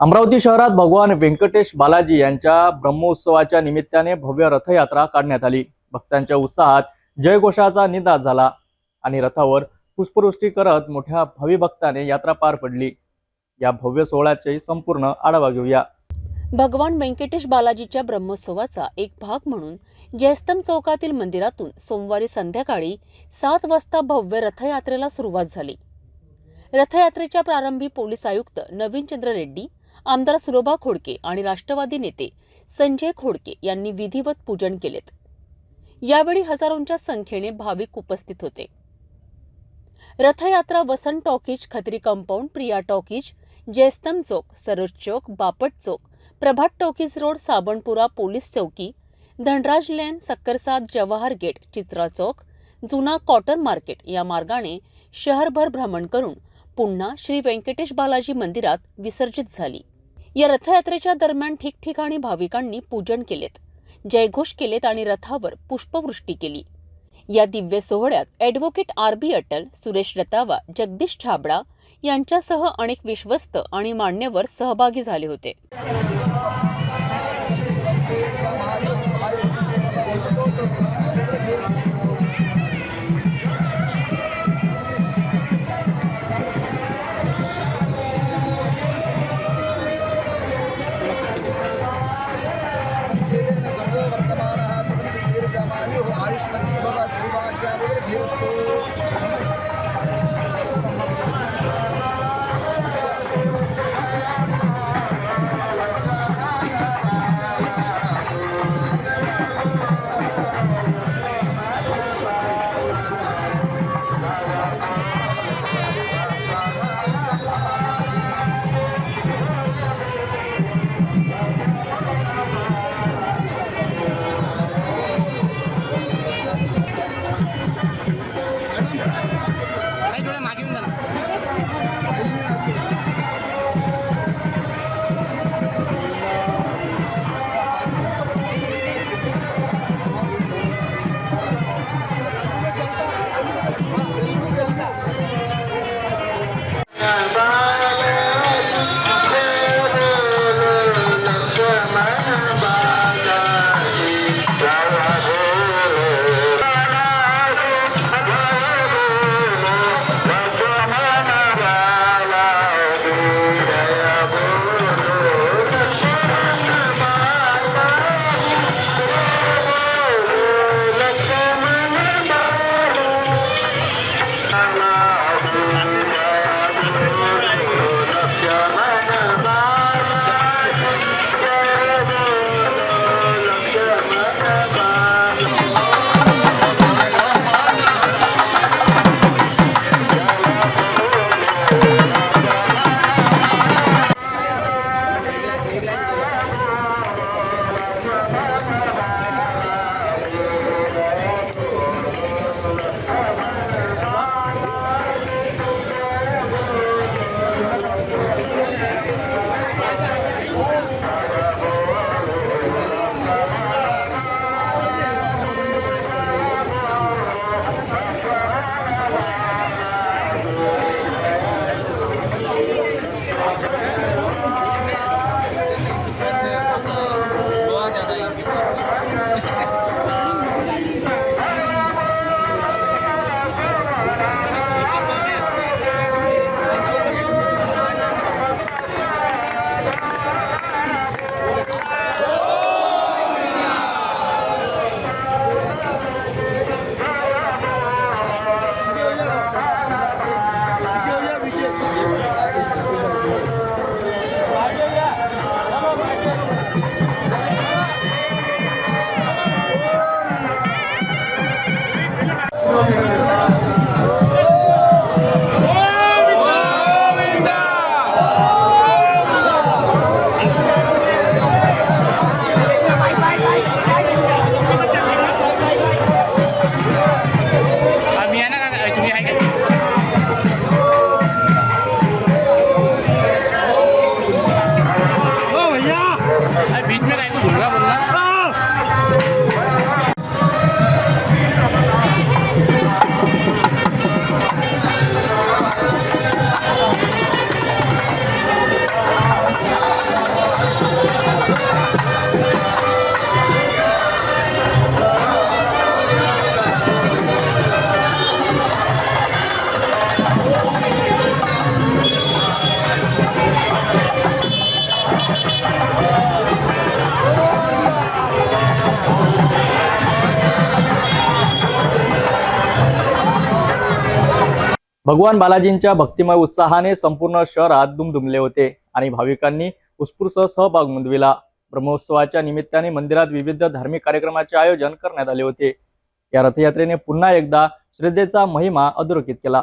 अमरावती शहरात भगवान व्यंकटेश बालाजी यांच्या ब्रह्मोत्सवाच्या निमित्ताने भव्य रथयात्रा काढण्यात आली. भक्तांच्या उत्साहात जयघोषाचा निदास झाला आणि रथावर पुष्पवृष्टी करत मोठ्या भविभक्ताने यात्रा पार पडली. या भव्य सोहळ्याचे संपूर्ण आढावा घेऊया. भगवान व्यंकटेश बालाजीच्या ब्रह्मोत्सवाचा एक भाग म्हणून जयस्तम चौकातील मंदिरातून सोमवारी संध्याकाळी सात वाजता भव्य रथयात्रेला सुरुवात झाली. रथयात्रेच्या प्रारंभी पोलीस आयुक्त नवीन चंद्र रेड्डी आमदार सुलोभा खोडके आणि राष्ट्रवादी नेते संजय खोडके यांनी विधिवत पूजन केलेत. यावेळी हजारोंच्या संख्येने भाविक उपस्थित होते. रथयात्रा Vasant talkies Khatri compound Priya talkies Jaistambh Chowk Saroj Chowk Bapat Chowk Prabhat talkies road Sabanpura police chowki Dhanraj lane सक्करसाद Jawahar gate Chitra Chowk Juna cotton market या मार्गाने शहरभर भ्रमण करून पुन्हा श्री व्यंकटेश बालाजी मंदिरात विसर्जित झाली. या रथयात्रेच्या दरम्यान ठिकठिकाणी भाविकांनी पूजन केलेत. जयघोष केलेत आणि रथावर पुष्पवृष्टी केली. या दिव्य सोहळ्यात advocate R B Atal Suresh रतावा Jagdish Chhabra यांच्यासह अनेक विश्वस्त आणि मान्यवर सहभागी झाले होते. दीर्घमायुः आयुष्मती भव सौभाग्याभिवृद्धिरस्तु ở chủ nhà भगवान बालाजींच्या भक्तिमय उत्साहाने संपूर्ण शहरात दुमदुमले होते आणि भाविकांनी उत्स्फूर्त सहभाग नोंदविला. ब्रह्मोत्सवाच्या निमित्ताने मंदिरात विविध धार्मिक कार्यक्रमाचे आयोजन करण्यात आले होते. या रथयात्रेने पुन्हा एकदा श्रद्धेचा महिमा अधोरेखित केला.